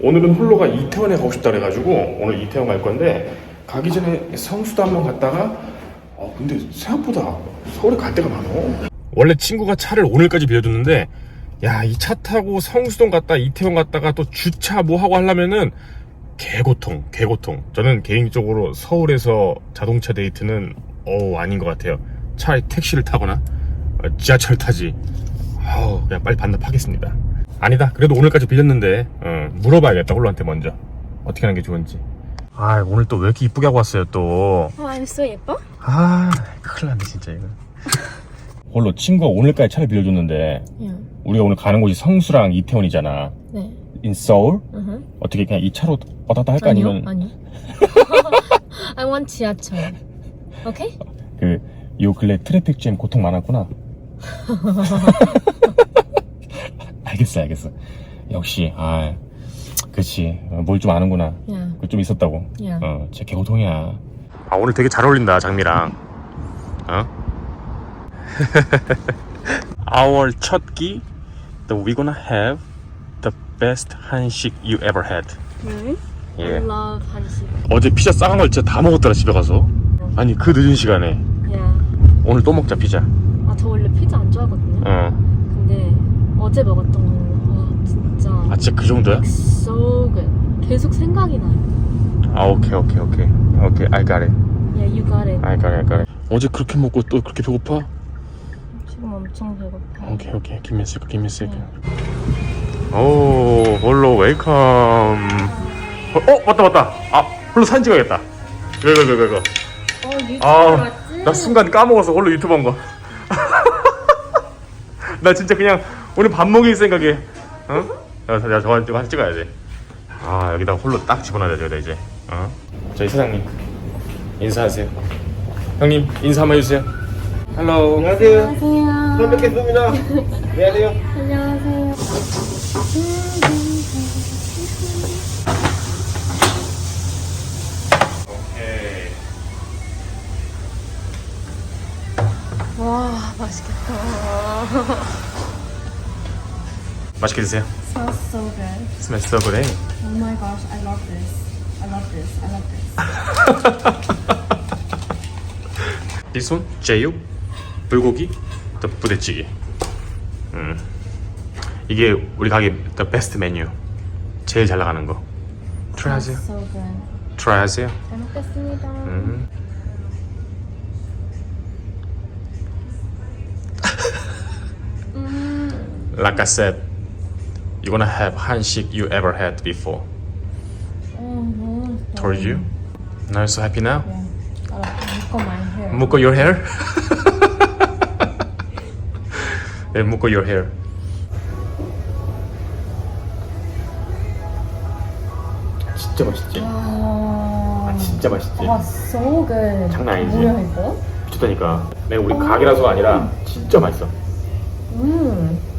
오늘은 홀로가 이태원에 가고 싶다 그래가지고 오늘 이태원 갈 건데 가기 전에 성수도 한번 갔다가 어 근데 생각보다 서울에 갈 데가 많어. 원래 친구가 차를 오늘까지 빌려줬는데 야 이 차 타고 성수동 갔다 이태원 갔다가 또 주차 뭐 하고 하려면은 개고통 개고통. 저는 개인적으로 서울에서 자동차 데이트는 어 아닌 것 같아요. 차라리 택시를 타거나 어, 지하철 타지. 아우 그냥 빨리 반납하겠습니다 아니다 그래도 오늘까지 빌렸는데 어, 물어봐야겠다 홀로한테 먼저 어떻게 하는 게 좋은지 아 오늘 또 왜 이렇게 이쁘게 하고 왔어요 또 어, 알았어 예뻐? 아, 큰일 났네, 진짜, 이거. 홀로 친구가 오늘까지 차를 빌려줬는데, 야, 우리가 오늘 가는 곳이 성수랑 이태원이잖아. 네. in Seoul? 으흠. 어떻게 그냥 이 차로 왔다 갔다 할까? 아니요, 아니면, 아니요. I want 지하철. 오케이? 그, 요 근래 트래픽 잼 고통 많았구나. 알겠어, 알겠어. 역시, 아, 그치. 뭘 좀 아는구나. 야, 그 좀 있었다고. 야. 어, 제 개고통이야. 아, 오늘 되게 잘 어울린다, 장미랑. 어? Our 첫 끼, the we gonna have the best 한식 you ever had. Really? I 예. love 한식. 어제 피자 싸간 걸 진짜 다 먹었더라, 집에 가서. 아니, 그 늦은 시간에. 야, 오늘 또 먹자, 피자. 아 저 원래 피자 안 좋아하거든요. 어. 어제 먹었던 거는 와 진짜 아, 진짜 그 정도야? so good. 계속 생각이 나요. 아, 오케이, 오케이, 오케이. 오케이, I got it. Yeah, you got it. I got it, I got it. 어제 그렇게 먹고 또 그렇게 배고파? 지금 엄청 배고파. 오케이 오케이 give me a second give me a second 오 홀로 웨이컴 어, 어 맞다 맞다 아 홀로 사진 찍어야겠다 이거 이거 이거 이거 어, 유튜브 아, 맞지? 나 순간 까먹었어 홀로 유튜브 한거 나 진짜 그냥 오늘 밥 먹일 생각에 어? 야, 야 하나 찍어야 돼아 여기다 홀로 딱 집어넣어야 돼 이제 어? 저희 사장님 인사하세요 형님 인사 한번 해주세요 헬로 안녕하세요. 안녕하세요. 처음 뵙겠습니다. 안녕하세요. 안녕하세요. 오케이 와, 맛있겠다. 맛있게 드세요 smells so good. Smells so good, eh? Oh my gosh, I love this. I love this. I love this. This one, 제육, 불고기, 또 부대찌개. 음. 이게 우리 가게 the best 메뉴. 제일 잘 나가는 거. try 하세요. So good. try 하세요. 잘 먹겠습니다. 음. Like I you're gonna have 한식 you ever had before. Told you. Now you're so happy now. Uh, at my hair. 묶어 your hair? 네, 묶어 your hair. 진짜 맛있지? 아, 진짜 맛있지? 와, so good. 장난 아니지? 뭐야 이거? 미쳤다니까. 내가 우리 가게라서가 아니라 진짜 맛있어. 음.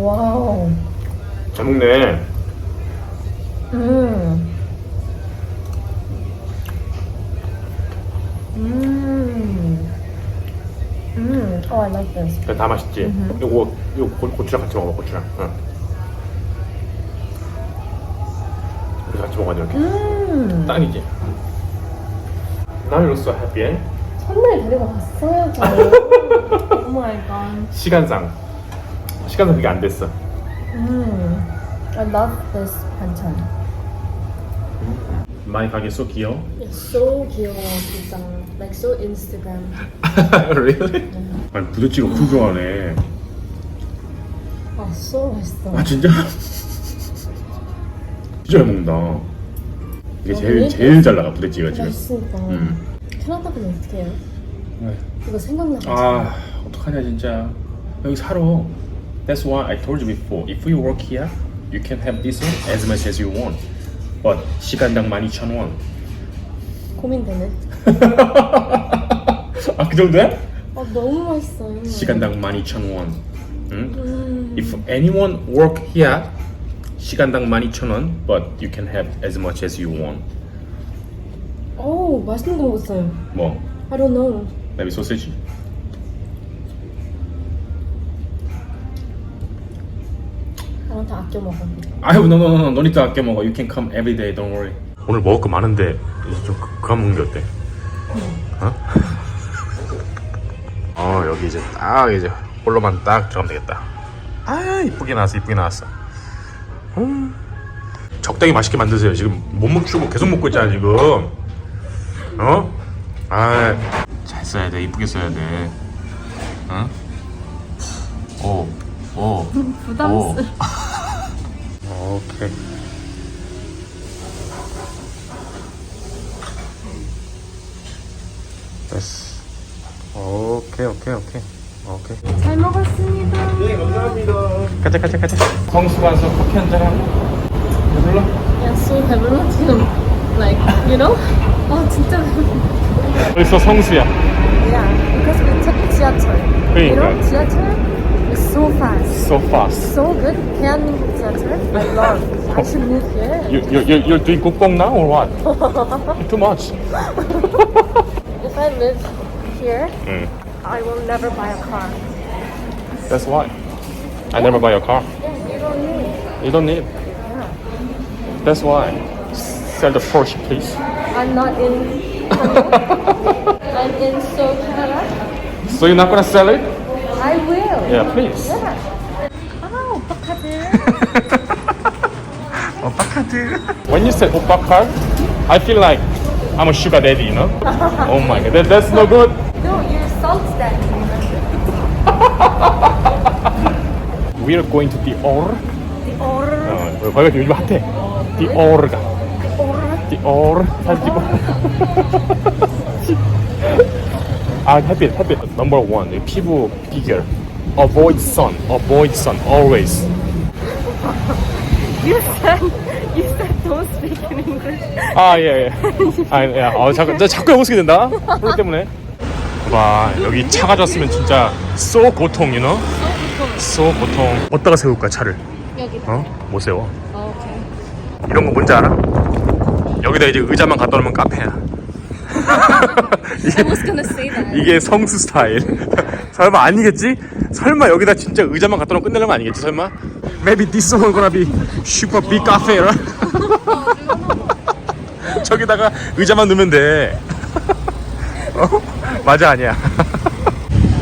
와우. 잘 먹네. 음. 음. 음. Oh, I like this. 그래, 다 맛있지? 요거, 요 고, 고추랑 같이 먹어봐, 고추랑. 응. 우리 같이 먹어야 돼, 이렇게. 음. 딱이지? Now you look so happy, eh? 선물 데리고 갔어야죠. oh my god. 시간상. 시간상 그게 안 됐어. 음. I love this 반찬. 많이 가게 쏘 귀여워. So 귀여워 진짜. Like so Instagram. really? 아니 부대찌개 엄청 좋아하네. 아, so 맛있어. 아 진짜? 진짜 잘 먹는다. 이게 제일 제일 잘 나가 부대찌개가 지금. 맛있으니까. 음. 캐나다는 어떻게 해요? 네. 이거 생각나가지고. 아 어떡하냐 진짜. 여기 살아. That's why I told you before. If you work here, you can have this one as much as you want. But 시간당 12,000원. 고민되네. 아 그 정도야? 아 너무 맛있어요. 시간당 12,000원. 응? 음. If anyone work here, 시간당 12,000원, but you can have as much as you want. 오 맛있는 거 먹었어요. 뭐? I don't know. Maybe sausage? 저한테 아껴 먹어. 아유, no, no, no, no to 아껴 먹어. You can come every day, don't worry. 오늘 먹을 거 많은데 이제 좀 그- 그만 먹는 게 어때? 어? 어 여기 이제 딱 이제 홀로만 딱 들어가면 되겠다. 아 이쁘게 나왔어, 이쁘게 나왔어. 음. 적당히 맛있게 만드세요. 지금 못 먹주고 계속 먹고 있잖아 지금. 어? 아, 잘 써야 돼, 이쁘게 써야 돼. 어? 오, 오, 부담스러워. 오케이. 됐어. 오케이, 오케이, 오케이. 오케이. 잘 먹었습니다. 네, 감사합니다. 가자, 가자, 가자. 성수 가서 커피 한잔 하고. 배불러? 야, so 배불러 지금. Like, you know? 아, 진짜 배불러. 벌써 성수야. Yeah, because we took 지하철. You 그러니까. know, 지하철. so fast. So good Can theater. I love. I should move here. You you you're doing gokgong now or what? Too much. if I live here, Mm. I will never buy a car. That's why. I never buy a car. Yeah, you don't need. You don't need. Yeah. That's why. Sell the Porsche, please. I'm not in. I'm in Sokara. So you're not gonna sell it? I will. Yeah, please. Yeah. 오빠 카드. When you say 오빠 card, I feel like I'm a sugar daddy, you know? oh my god, that, that's no good. No, you're salt daddy. We are going to Dior. Or 어, 거기가 요즘 핫해. Dior가. Dior. 사진 찍어. 아, 햇빛, 햇빛. Number one, 이 피부 비결. Avoid sun. Avoid sun. Always. you said you said don't speak in English. 아, 예, 예. 아, 예. 아, 자꾸, 나 자꾸 영어 쓰게 된다. 그렇기 때문에. 봐, 여기 차가 졌으면 진짜 쏘 고통, you know? 쏘 고통. 어디다가 세울까, 차를? 여기. 어? 못 세워. 아, 오케이. 이런 거 뭔지 알아? 여기다 이제 의자만 갖다 놓으면 카페야. I was gonna say that. 이게 성수 스타일. 설마 아니겠지? 설마 여기다 진짜 의자만 갖다 놓고 끝내려면 아니겠지? 설마? Maybe this one gonna be super big cafe, right? 저기다가 의자만 넣으면 돼. 어? 맞아 아니야.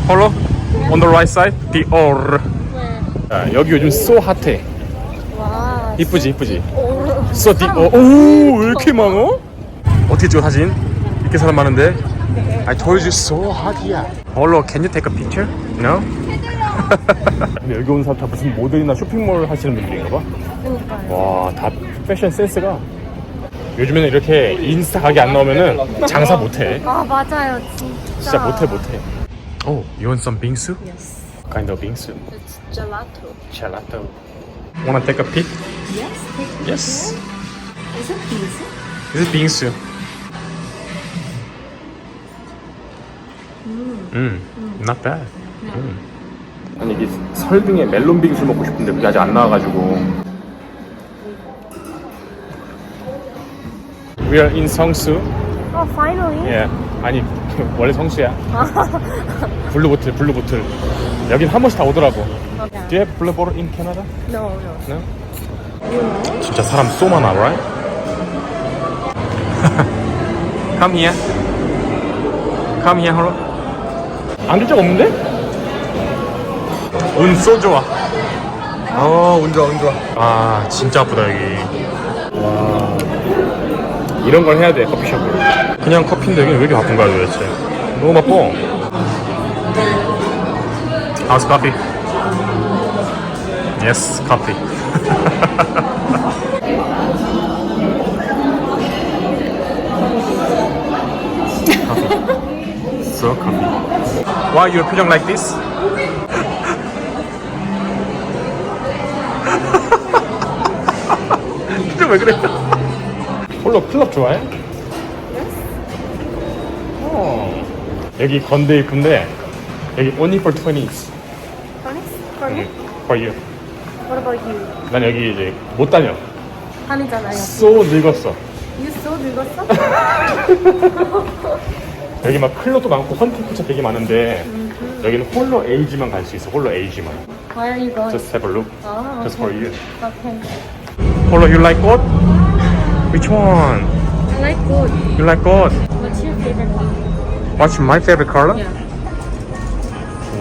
홀로? On the right side? The or. 아, 여기 요즘 so 핫해. 와. 이쁘지 이쁘지. 오. so the 어, 오왜 이렇게 많어? 어떻게 찍어 사진? 이렇게 사람 많은데? I told you so hot here. 홀로 can you take a picture? No? 근데 여기 온 사람 다 무슨 모델이나 쇼핑몰 하시는 분들인가 봐. 와, 다 패션 센스가. 요즘에는 이렇게 인스타 가게 안 나오면은 장사 못해. 아 맞아요, 진짜. 진짜 못해 못해. Oh, you want some bingsu? Yes. Kind of bingsu. It's gelato. Gelato. Wanna take a peek? Yes. Take Yes. Is it easy? Is bingsu. 음, not bad. 음. 아니 이게 설등에 멜론 빙수 먹고 싶은데 그게 아직 안 나와가지고. We are in 성수. Oh, finally. 예. 아니 원래 성수야. 블루 보틀, 블루 보틀. 여긴 한 번씩 다 오더라고. Okay. Do you have blue bottle in Canada? No, no. No. 진짜 사람 쏘 많아, right? Come here. Come here, 홀 로. 앉을 적 없는데? 운쏘 좋아. 어, 운 좋아, 운 좋아. 아, 진짜 아프다, 여기. 와. 이런 걸 해야 돼, 커피숍으로. 그냥 커피인데 여기 왜 이렇게 바쁜 거야, 도대체? 너무 바빠. How's coffee? Yes, coffee. coffee. So coffee. Why your 표정 like this? 표정 왜 그래? 홀로 클럽 좋아해? 어. 여기 건대 입구인데 여기 only for 20s Honest? For me? for you. What about you? 난 여기 이제 못 다녀. 한이잖아요. so 늙었어. You so 늙었어? 여기 막 클럽도 많고 헌팅포차 되게 많은데 여기는 홀로 에이지만 갈 수 있어. 홀로 에이지만. Where are you going? Just have a look. Ah, Just for you. Okay. 홀로 you like gold? Which one? I like gold. You like gold? What's your favorite color? What's my favorite color? Yeah.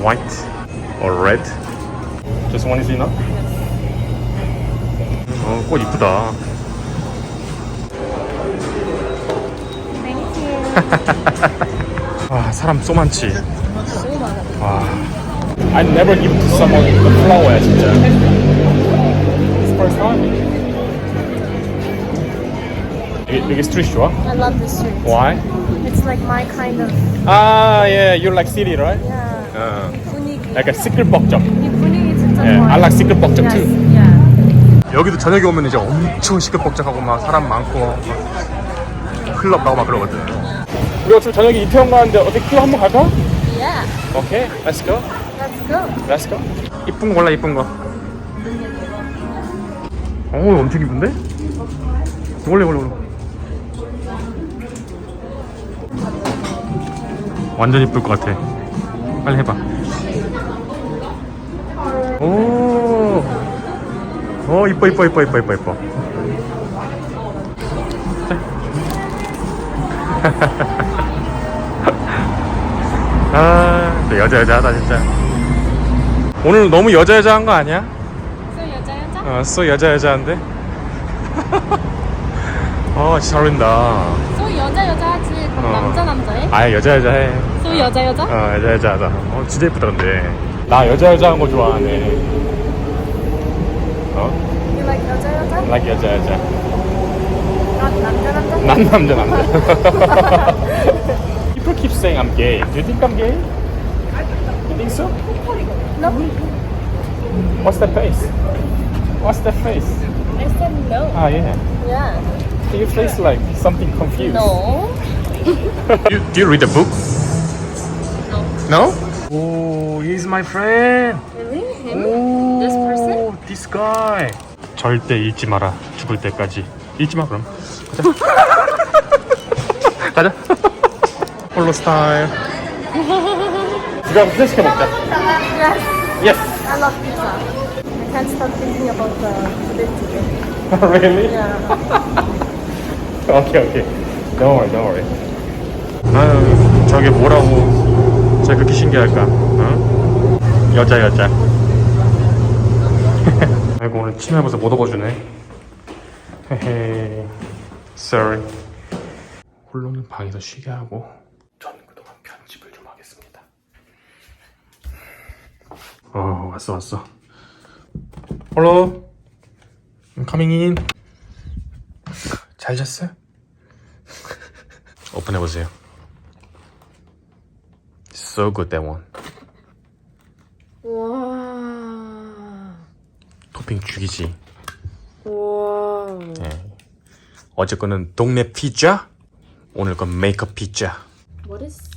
White or red? Just one is enough? 어, 꽃 이쁘다. Thank you. 와, 사람 쏘 많지. 와. I never give to someone the flower, 진짜. It's first time. 여기, 스트리트 좋아? I love this street. Why? It's like my kind of Ah, yeah, you like city, right? yeah. 어. 분위기. 약간 시끌벅적. 이 분위기 진짜 예, 좋아요. I like 시끌벅적 Yes. too. Yeah. 여기도 저녁에 오면 이제 엄청 시끌벅적하고 막 사람 많고 막 클럽 가고 막 그러거든. 우리 어차피 저녁에 이태원 가는데 어디 클럽 한번 갈까? Yeah. 오케이, let's go. Let's go. Let's go. 이쁜 거 골라 이쁜 거. 오 엄청 이쁜데? 원래 원래 원래. 완전 이쁠 것 같아. 빨리 해봐. 오. 오 이뻐 이뻐 이뻐 이뻐 이뻐 이뻐. 여자 여자하다 진짜. 오늘 너무 여자 여자한 거 아니야? 저 여자 여자? 어, 쏘 여자 여자한데. 어, 진짜 잘 어울린다. 저 여자 여자 하지. 그럼 어. 남자 남자해? 아, 여자 여자해. 저 여자 여자? 어, 여자 여자하다. 어, 진짜 예쁘다 근데. 나 여자 여자한 거 좋아하네. 어? You like 여자 여자? like 여자 여자. 난 남자 남자? 난 남자 남자. People keep saying I'm gay. Do you think I'm gay? You think so? No. What's that face? What's that face? I said no. Ah, yeah. Yeah. Your face like something confused. No. You, do you read the book? No. No? Oh, he's my friend. Really? Him? Oh, This person? This guy. 절대 잊지 마라. 죽을 때까지. 잊지 마 그럼. 가자. 가자. 홀로 스타일. 누가 피자 시켜 먹자. Yes. Yes. I love pizza. I can't stop thinking about the today today. really? Yeah. 오케이 오케이. Don't worry, don't worry. 아유, 저게 뭐라고 진짜 그렇게 신기할까? 어? 여자 여자. 아이고 오늘 치마 입어서 못 업어주네. 헤헤. Sorry. 홀로는 방에서 쉬게 하고 저는 그동안 편집을 좀 하겠습니다. 어 왔어 왔어. 홀로. in. 잘 잤어요? 오픈해 보세요. So good that one. 와. 토핑 죽이지. 와. 예. 어제 거는 동네 피자, 오늘 건 메이크업 피자. What is?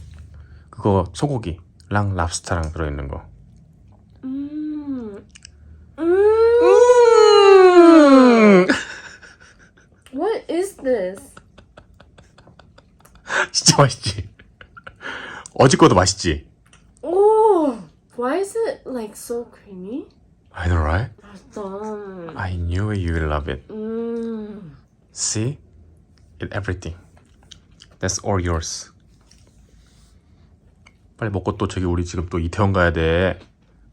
그거 소고기랑 랍스타랑 들어있는 거. 음. 음. What is this? 진짜 맛있지. 어제 거도 맛있지. Oh, why is it like so creamy? I know, right? 음. I knew you would love it. 음. See? Eat everything. That's all yours. 빨리 먹고 또 저기 우리 지금 또 이태원 가야 돼.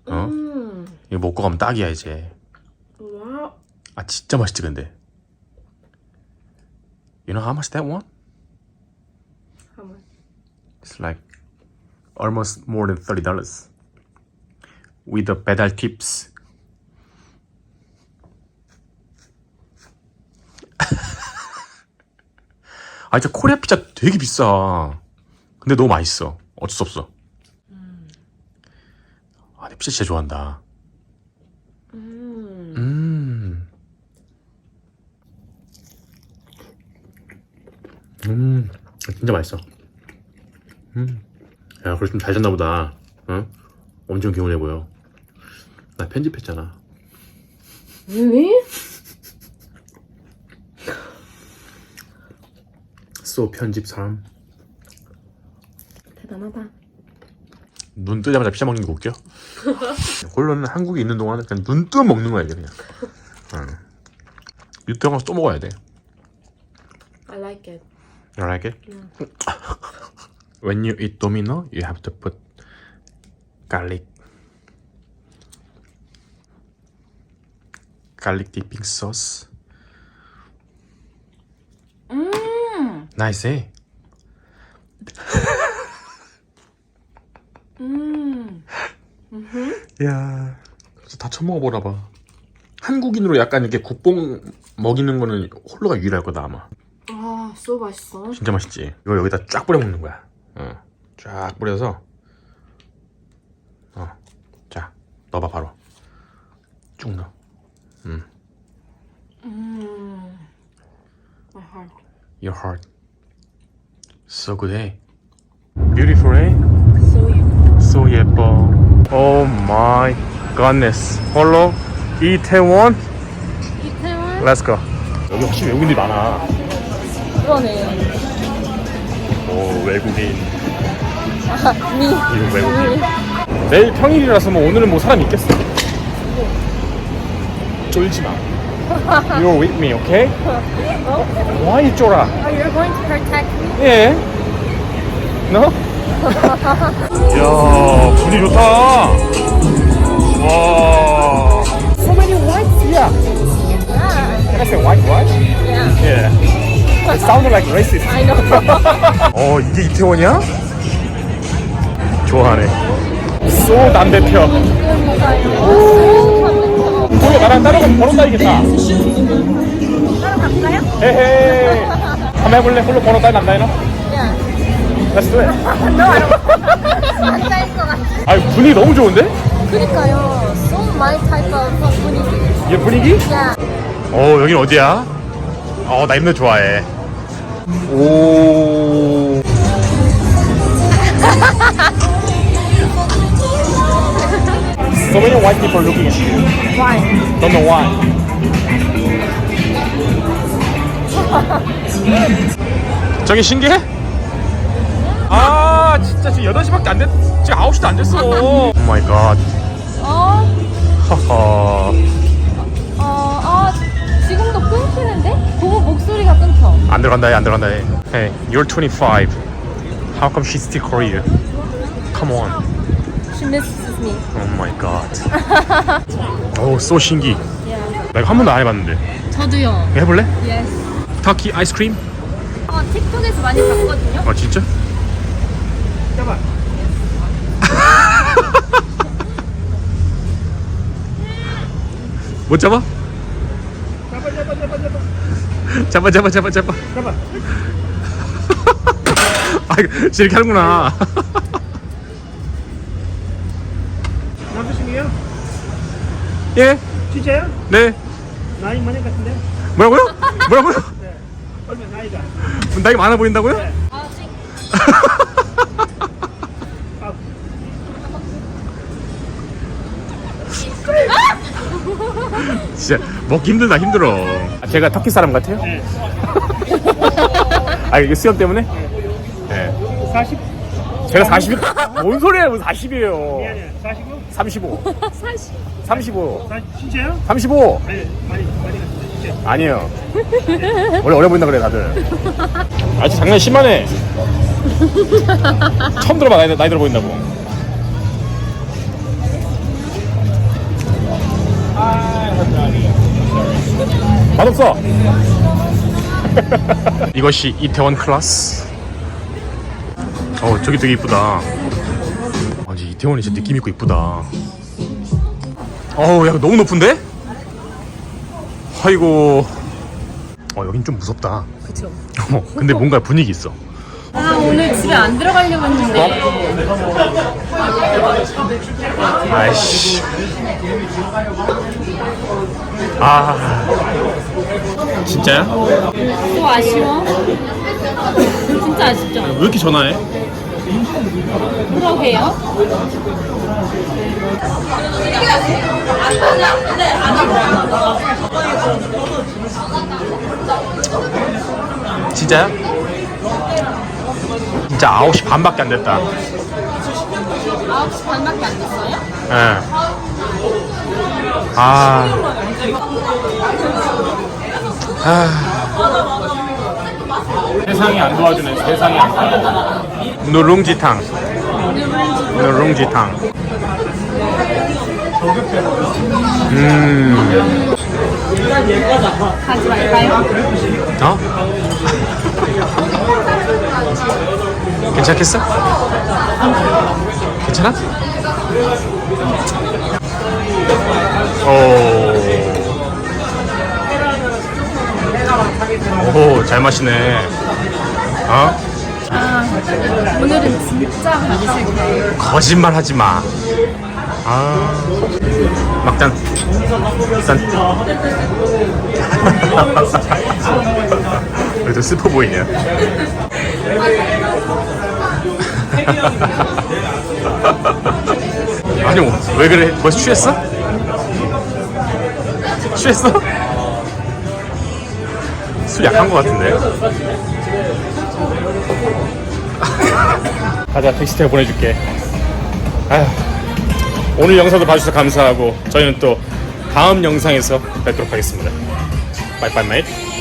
어? 음. 이거 먹고 가면 딱이야 이제. 와. 아 진짜 맛있지 근데. You know how much that one? How much? It's like almost more than thirty dollars. With the 배달 tips. 아 진짜 코리아 피자 되게 비싸. 근데 너무 맛있어. 어쩔 수 없어. 아, 내 피자 진짜 좋아한다. 음. 음. 진짜 맛있어. 음. 야, 그래 좀잘 잤나 보다. 어? 엄청 개운해 보여. 나 편집했잖아. Really? 쏘 편집 사람. 대단하다. 눈 뜨자마자 피자 먹는 거 웃겨? 홀로는 한국에 있는 동안은 그냥 눈 뜨면 먹는 거야 이게 그냥 응. 유태형 가서 또 먹어야 돼 I like it. You like it? When you eat domino, you have to put garlic garlic dipping sauce 음. Nice, eh? 음. 야, 그래서 다 처먹어보나 봐. 한국인으로 약간 이렇게 국뽕 먹이는 거는 홀로가 유일할 거다 아마. 아, so 맛있어. 진짜 맛있지. 이거 여기다 쫙 뿌려 먹는 거야. 어, 쫙 뿌려서, 어, 자, 넣어봐 바로. 쭉 넣어. 음. My heart. Your heart. So good, eh? Beautiful, eh? So you. So 예뻐. Oh my goodness. 홀로 이태원. 이태원? Let's go. 여기 확실히 외국인들이 많아. 그러네요. 오 외국인. 미. 이거 외국인. 내일 평일이라서 뭐 오늘은 뭐 사람 있겠어. 쫄지 마. You're with me, okay? Why 쫄아? Oh, you're going to protect me? 예. 너? 이야, 분위 좋다. 와. So many whites. Yeah. Yeah. Can I say white, white? Yeah. Yeah. It sounded like racist. I know. 어, 이게 이태원이야? 좋아하네. 쏘 담배 펴. 보여, 나랑 따로 가면 번호 따이겠다. 따로 갈까요? 헤헤. 한번 해볼래? 홀로 번호 따이 남다 해너? Yeah. Let's do it. No, I don't. 앉아있을 것 같아. 아, 분위기 너무 좋은데? 그니까요. So my type of 분위기. 이 분위기? Yeah. 어, 여긴 어디야? 어, 나 이런 데 좋아해. 오. so many white people looking at you. Why? Don't know why. 저기 신기해? 아, 진짜 지금 8시밖에 안 됐, 지금 9시도 안 됐어. 오 마이 갓. 어, 하하. 끊기는데? 고모 목소리가 끊겨. 안 들어간다, 해, 안 들어간다. 해. Hey, you're 25. How come she's still Korea? Come on. She misses me. Oh my god. 오, 소 신기. Yeah. 나 이거 한 번도 안 해봤는데. 저도요. 이거 해볼래? Yes. 터키 아이스크림? 어, 틱톡에서 많이 봤거든요. 아, 진짜? 못 잡아? 잡아 잡아 잡아 잡아 잡아 아 이렇게 하는구나 남자친구요? 예? 진짜요? 네 나이 많이 같은데? 뭐라고요? 뭐라고요? 얼마 나이가? 나이 많아 보인다고요? 아, 진짜 먹기 힘들다 힘들어 제가 터키 사람 같아요? 네. 아 이게 수염 때문에? 네 40? 제가 40? 뭔 소리예요? 무슨 40이에요? 미안해요. 45? 35. 40. 35. 40? 진짜요? 35. 아니, 많이, 많이 같은데, 진짜. 아니에요. 원래 어려 보인다 그래 다들. 아직 장난 심하네. 처음 들어봐 나이, 나이 들어 보인다고. 없어. 이것이 이태원 클라스. 어 저기 되게 이쁘다. 아니 이태원이 진짜 느낌 있고 이쁘다. 어우 야 너무 높은데? 아이고. 어 여긴 좀 무섭다. 그쵸. 어 근데 뭔가 분위기 있어. 아, 오늘 집에 안 들어가려고 했는데. 아이씨. 아. 진짜야? 또 아쉬워? 진짜 아쉽죠? 왜 이렇게 전화해? 그러게요. 진짜야? 진짜 9시 반밖에 안 됐다. 9시 반밖에 안 됐어요? 예. 아. 아. 세상이 안 도와주네. 세상이 안 도와주네. 누룽지탕. 누룽지탕. 음. 어? 괜찮겠어? 괜찮아? 오. 오, 잘 마시네. 어? 아, 오늘은 진짜 가기 싫대. 거짓말 하지 마. 아. 짠. 왜또 슬퍼 보이냐? 아니, 왜 그래? 벌써 취했어? 취했어? 술 약한 것 같은데? 가자, 택시 태워 보내줄게. 아휴, 오늘 영상도 봐주셔서 감사하고 저희는 또 다음 영상에서 뵙도록 하겠습니다. 빠이빠이 메이트.